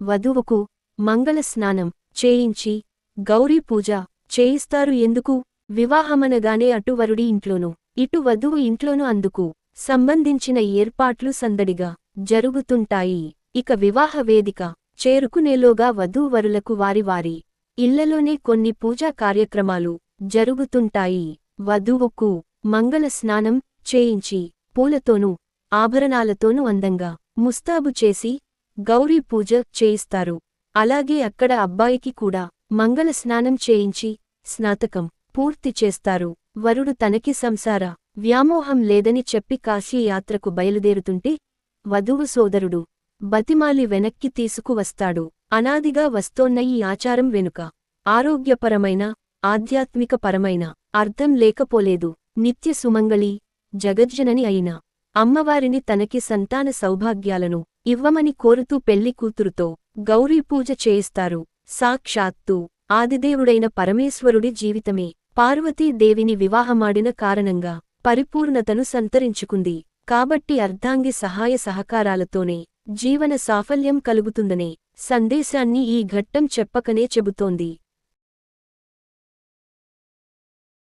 వధువుకు మంగళ స్నానం చేయించి గౌరీ పూజ చేయిస్తారు. ఎందుకు? వివాహమనగానే అటువరుడి ఇంట్లోనూ ఇటు వధువు ఇంట్లోనూ అందుకు సంబంధించిన ఏర్పాట్లు సందడిగా జరుగుతుంటాయి. ఇక వివాహ వేదిక చేరుకునేలోగా వధూవరులకు వారి వారి ఇళ్ళలోనే కొన్ని పూజా కార్యక్రమాలు జరుగుతుంటాయి. వధువుకు మంగళ స్నానం చేయించి పూలతోనూ ఆభరణాలతోనూ అందంగా ముస్తాబు చేసి గౌరీ పూజ చేయిస్తారు. అలాగే అక్కడ అబ్బాయికి కూడా మంగళ స్నానం చేయించి స్నాతకం పూర్తి చేస్తారు. వరుడు తనకి సంసార వ్యామోహం లేదని చెప్పి కాశీ యాత్రకు బయలుదేరుతుంటే వధువు సోదరుడు బతిమాలి వెనక్కి తీసుకువస్తాడు. అనాదిగా వస్తోన్న ఈ ఆచారం వెనుక ఆరోగ్యపరమైన ఆధ్యాత్మికపరమైన అర్థం లేకపోలేదు. నిత్య సుమంగళి జగజ్జనని అయిన అమ్మవారిని తనకి సంతాన సౌభాగ్యాలను ఇవ్వమని కోరుతూ పెళ్ళి కూతురుతో గౌరీపూజ చేయిస్తారు. సాక్షాత్తు ఆదిదేవుడైన పరమేశ్వరుడి జీవితమే పార్వతీదేవిని వివాహమాడిన కారణంగా పరిపూర్ణతను సంతరించుకుంది. కాబట్టి అర్ధాంగి సహాయ సహకారాలతోనే జీవన సాఫల్యం కలుగుతుందనే సందేశాన్ని ఈ ఘట్టం చెప్పకనే చెబుతోంది.